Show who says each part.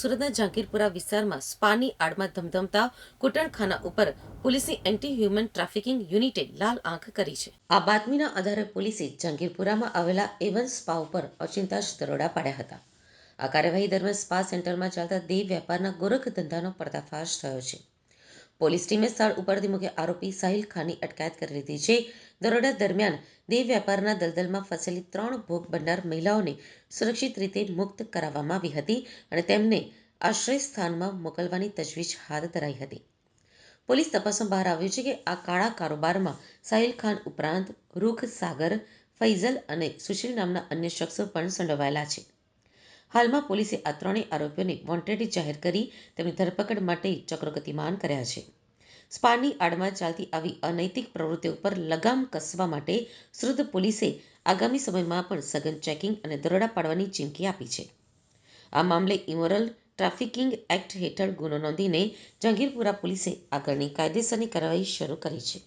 Speaker 1: સુરતના જાગીરપુરા વિસ્તારમાં સ્પાની આડમાં ધમધમતા કુટણખાના ઉપર પોલીસની એન્ટી હ્યુમન ટ્રાફિકિંગ યુનિટે લાલ આંખ કરી છે. આ બાતમીના આધારે પોલીસે જાગીરપુરામાં આવેલા એવન સ્પા ઉપર અચિંતાશ દરોડા પાડ્યા હતા. આ કાર્યવાહી દરમિયાન સ્પા સેન્ટરમાં ચાલતા દેહ વ્યાપારના ગોરખ ધંધાનો પર્દાફાશ થયો છે. પોલીસ ટીમે સ્થળ ઉપરથી મુખ્ય આરોપી સાહિલ ખાનની અટકાયત કરી લીધી છે. દરોડા દરમિયાન દેહ વ્યાપારના દલદલમાં ફસેલી ત્રણ ભોગ બનનાર મહિલાઓને સુરક્ષિત રીતે મુક્ત કરાવવામાં આવી હતી અને તેમને આશ્રય સ્થાનમાં મોકલવાની તજવીજ હાથ ધરાઈ હતી. પોલીસ તપાસમાં બહાર આવ્યું છે કે આ કાળા કારોબારમાં સાહિલ ખાન ઉપરાંત રૂખ સાગર, ફૈઝલ અને સુશીલ નામના અન્ય શખ્સો પણ સંડોવાયેલા છે. હાલમાં પોલીસે આ ત્રણેય આરોપીઓને વોન્ટેડ જાહેર કરી તેમની ધરપકડ માટે ચક્રો ગતિમાન કર્યા છે. સ્પાની આડમાં ચાલતી આવી અનૈતિક પ્રવૃત્તિઓ પર લગામ કસવા માટે સુરત પોલીસે આગામી સમયમાં પણ સઘન ચેકિંગ અને દરોડા પાડવાની ચીમકી આપી છે. આ મામલે ઇમોરલ ટ્રાફિકિંગ એક્ટ હેઠળ ગુનો નોંધીને જહાંગીરપુરા પોલીસે આગળની કાયદેસરની કાર્યવાહી શરૂ કરી છે.